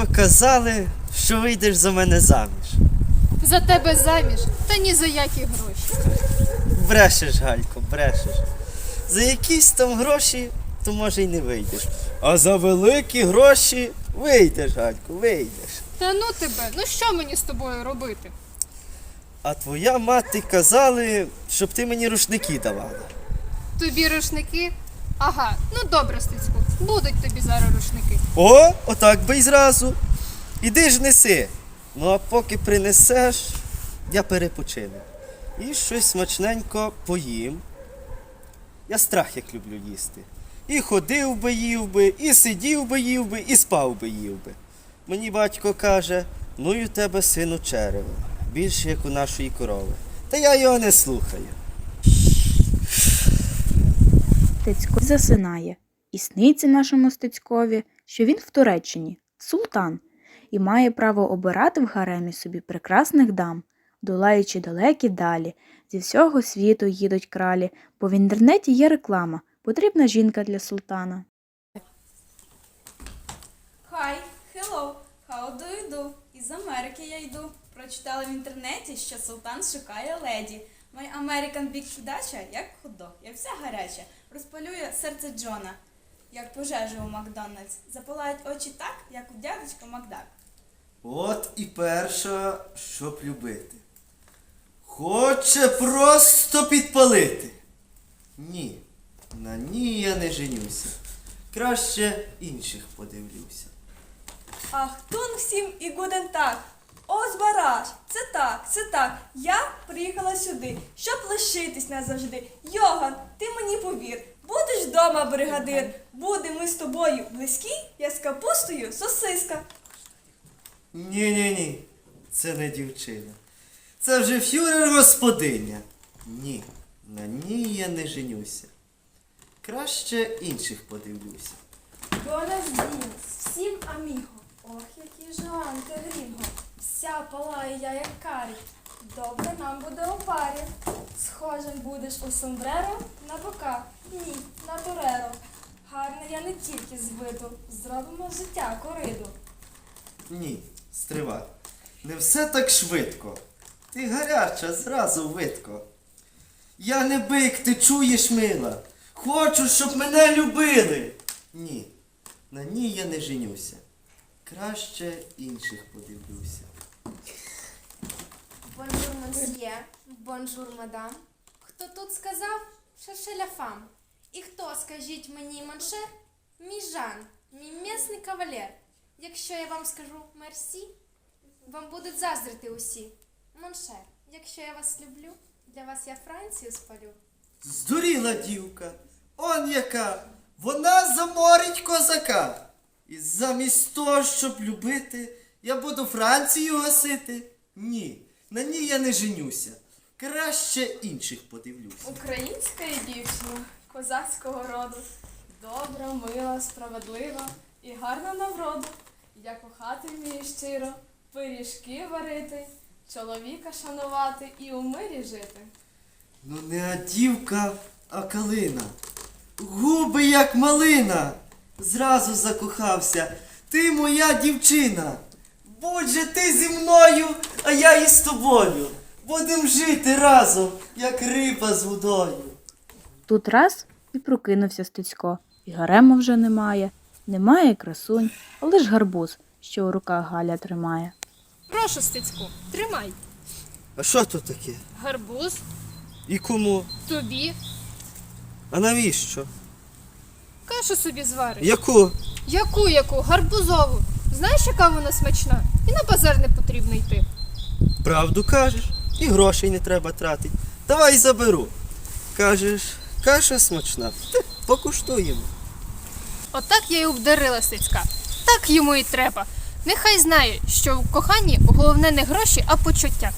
батько казали, що вийдеш за мене заміж. За тебе заміж, та ні за які гроші. Брешеш, Галько, брешеш. За якісь там гроші, то може й не вийдеш. А за великі гроші вийдеш, Галько, вийдеш. Та ну тебе, ну що мені з тобою робити? А твоя мати казали, щоб ти мені рушники давала. Тобі рушники? Ага, ну добре, Стецьку, будуть тобі зараз рушники. О, отак би й зразу. Іди ж неси. Ну а поки принесеш, я перепочину. І щось смачненько поїм. Я страх як люблю їсти. І ходив би їв би, і сидів би їв би, і спав би їв би. Мені батько каже, ну й у тебе сину черево, більше як у нашої корови. Та я його не слухаю. Стецько засинає, і сниться нашому Стецькові, що він в Туреччині, султан, і має право обирати в гаремі собі прекрасних дам, долаючи далекі далі. Зі всього світу їдуть кралі, бо в інтернеті є реклама, потрібна жінка для султана. Hi, hello, how do? Із Америки я йду. Прочитала в інтернеті, що султан шукає леді. My American Big дача, як худок, я вся гаряча. Розпалює серце Джона, як пожежа у Макдональдс. Запалають очі так, як у дядечка Макдак. От і перша, щоб любити. Хоче просто підпалити. Ні, на ній я не женюся. Краще інших подивлюся. Ах, тун всім і гуден так. Ось бараш, це так, це так. Я приїхала сюди, щоб лишитись назавжди. Йоган, ти мені повір. Будеш вдома, бригадир. Будемо ми з тобою близькі, я з капустою сосиска. Ні-ні-ні, це не дівчина. Це вже фюрер господиня. Ні, на ній я не женюся. Краще інших подивлюся. Días, всім аміго. Ох, який же анте грінго. Вся палаю я як карі. Добре нам буде у парі. Схожим будеш у сомбреро на бока. Ні, на тореро. Гарна я не тільки з виду. Зробимо життя кориду. Ні, стривай. Не все так швидко. Ти гаряча, зразу видко. Я не бик, ти чуєш, мила. Хочу, щоб мене любили. Ні, на ній я не женюся. Краще інших подивлюся. Бонжур, мансьє, бонжур, мадам. Хто тут сказав шершеля фам? І хто, скажіть мені, маншер? Мій Жан, мій місний кавалер. Якщо я вам скажу мерсі, вам будуть заздрити усі. Моншер, якщо я вас люблю, для вас я Францію спалю. Здуріла дівка. Он яка. Вона заморить козака. І замість того, щоб любити, я буду Францію гасити. Ні, на ній я не женюся. Краще інших подивлюся. Українська дівчина козацького роду. Добра, мила, справедлива і гарна на вроду. Я кохати вмію щиро, пиріжки варити, чоловіка шанувати і у мирі жити. Ну не а дівка, а калина. Губи як малина. Зразу закохався. Ти моя дівчина. Будь же ти зі мною, а я із тобою. Будем жити разом, як риба з водою. Тут раз і прокинувся Стецько, і гарема вже немає, немає красунь, а лиш гарбуз, що у руках Галя тримає. Прошу, Стецьку, тримай. А що тут таке? Гарбуз, І кому? тобі, А навіщо? кашу собі звариш. Яку? Яку, яку? Гарбузову. Знаєш, яка вона смачна? І на базар не потрібно йти. Правду кажеш, і грошей не треба тратити. Давай заберу. Кажеш, каша смачна. Ти покуштуємо. Отак я й обдарила Стецька. Так йому і треба. Нехай знає, що в коханні головне не гроші, а почуття.